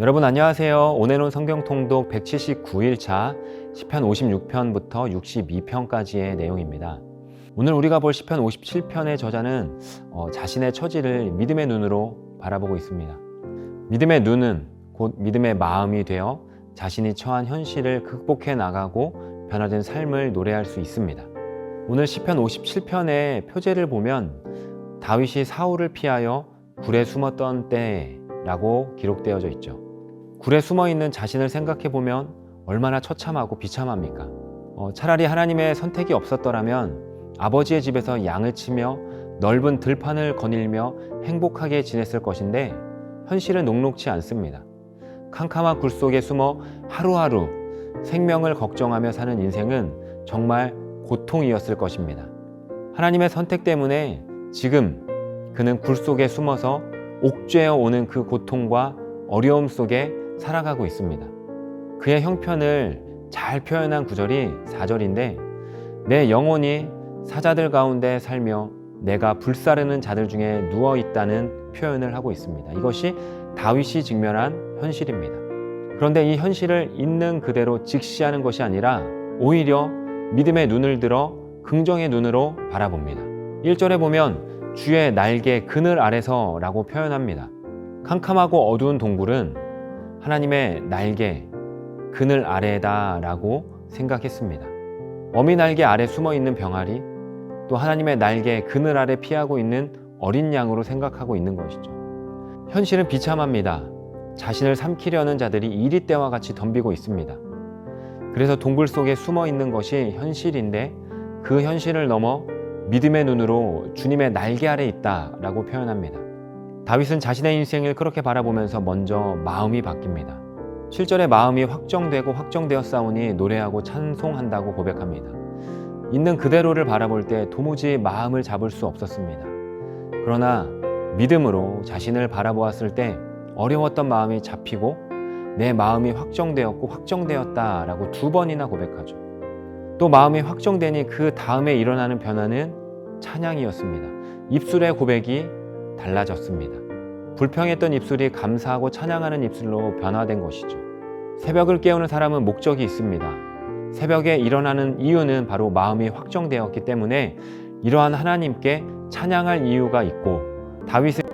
여러분 안녕하세요. 오늘은 성경 통독 179일차 10편 56편부터 62편까지의 내용입니다. 오늘 우리가 볼 10편 57편의 저자는 어, 자신의 처지를 믿음의 눈으로 바라보고 있습니다. 믿음의 눈은 곧 믿음의 마음이 되어 자신이 처한 현실을 극복해 나가고 변화된 삶을 노래할 수 있습니다. 오늘 10편 57편의 표제를 보면 다윗이 사울을 피하여 굴에 숨었던 때라고 기록되어져 있죠. 굴에 숨어 있는 자신을 생각해 보면 얼마나 처참하고 비참합니까? 어, 차라리 하나님의 선택이 없었더라면 아버지의 집에서 양을 치며 넓은 들판을 거닐며 행복하게 지냈을 것인데 현실은 녹록치 않습니다. 캄캄한 굴 속에 숨어 하루하루 생명을 걱정하며 사는 인생은 정말 고통이었을 것입니다. 하나님의 선택 때문에 지금 그는 굴 속에 숨어서 옥죄어 오는 그 고통과 어려움 속에 살아가고 있습니다. 그의 형편을 잘 표현한 구절이 4절인데 내 영혼이 사자들 가운데 살며 내가 불사르는 자들 중에 누워 있다는 표현을 하고 있습니다. 이것이 다윗이 직면한 현실입니다. 그런데 이 현실을 있는 그대로 직시하는 것이 아니라 오히려 믿음의 눈을 들어 긍정의 눈으로 바라봅니다. 1절에 보면 주의 날개 그늘 아래서 라고 표현합니다. 캄캄하고 어두운 동굴은 하나님의 날개 그늘 아래다 라고 생각했습니다. 어미 날개 아래 숨어 있는 병아리 또 하나님의 날개 그늘 아래 피하고 있는 어린 양으로 생각하고 있는 것이죠. 현실은 비참합니다. 자신을 삼키려는 자들이 이리 때와 같이 덤비고 있습니다. 그래서 동굴 속에 숨어 있는 것이 현실인데 그 현실을 넘어 믿음의 눈으로 주님의 날개 아래 있다 라고 표현합니다. 다윗은 자신의 인생을 그렇게 바라보면서 먼저 마음이 바뀝니다. 7절에 마음이 확정되고 확정되었사오니 노래하고 찬송한다고 고백합니다. 있는 그대로를 바라볼 때 도무지 마음을 잡을 수 없었습니다. 그러나 믿음으로 자신을 바라보았을 때 어려웠던 마음이 잡히고 내 마음이 확정되었고 확정되었다라고 두 번이나 고백하죠. 또 마음이 확정되니 그 다음에 일어나는 변화는 찬양이었습니다. 입술의 고백이 달라졌습니다. 불평했던 입술이 감사하고 찬양하는 입술로 변화된 것이죠. 새벽을 깨우는 사람은 목적이 있습니다. 새벽에 일어나는 이유는 바로 마음이 확정되었기 때문에 이러한 하나님께 찬양할 이유가 있고 다윗은